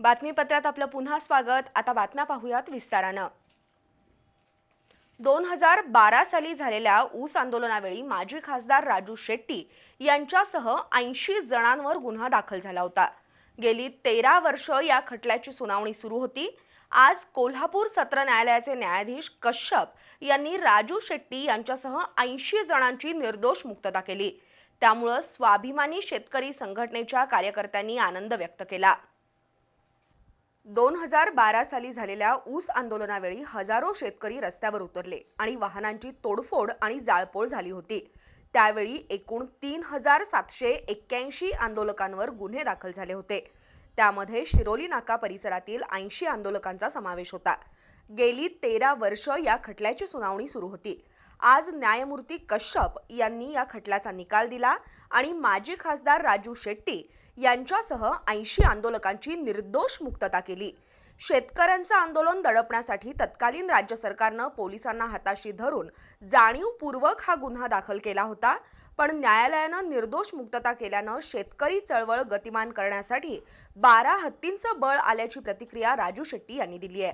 बातमीपत्रात आपलं पुन्हा स्वागत. आता बातम्या पाहूयात विस्तारानं. दोन हजार बारा साली झालेल्या ऊस आंदोलनावेळी माजी खासदार राजू शेट्टी यांच्यासह ऐंशी जणांवर गुन्हा दाखल झाला होता. गेली तेरा वर्ष या खटल्याची सुनावणी सुरू होती. आज कोल्हापूर सत्र न्यायालयाचे न्यायाधीश कश्यप यांनी राजू शेट्टी यांच्यासह ऐंशी जणांची निर्दोष मुक्तता केली. त्यामुळं स्वाभिमानी शेतकरी संघटनेच्या कार्यकर्त्यांनी आनंद व्यक्त केला. दोन हजार बारा साली झालेल्या ऊस आंदोलनावेळी हजारो शेतकरी रस्त्यावर उतरले आणि वाहनांची तोडफोड आणि जाळपोळ झाली होती. त्यावेळी एकूण तीन हजार सातशे एक्क्याऐंशी आंदोलकांवर गुन्हे दाखल झाले होते. त्यामध्ये शिरोली नाका परिसरातील ऐंशी आंदोलकांचा समावेश होता. गेली तेरा वर्ष या खटल्याची सुनावणी सुरू होती. आज न्यायमूर्ती कश्यप यांनी या खटल्याचा निकाल दिला आणि माजी खासदार राजू शेट्टी यांच्यासह ऐंशी आंदोलकांची निर्दोष मुक्तता केली. शेतकऱ्यांचं आंदोलन दडपण्यासाठी तत्कालीन राज्य सरकारनं पोलिसांना हाताशी धरून जाणीवपूर्वक हा गुन्हा दाखल केला होता पण न्यायालयानं निर्दोष मुक्तता केल्यानं शेतकरी चळवळ गतिमान करण्यासाठी बारा हत्तींचं बळ आल्याची प्रतिक्रिया राजू शेट्टी यांनी दिली आहे.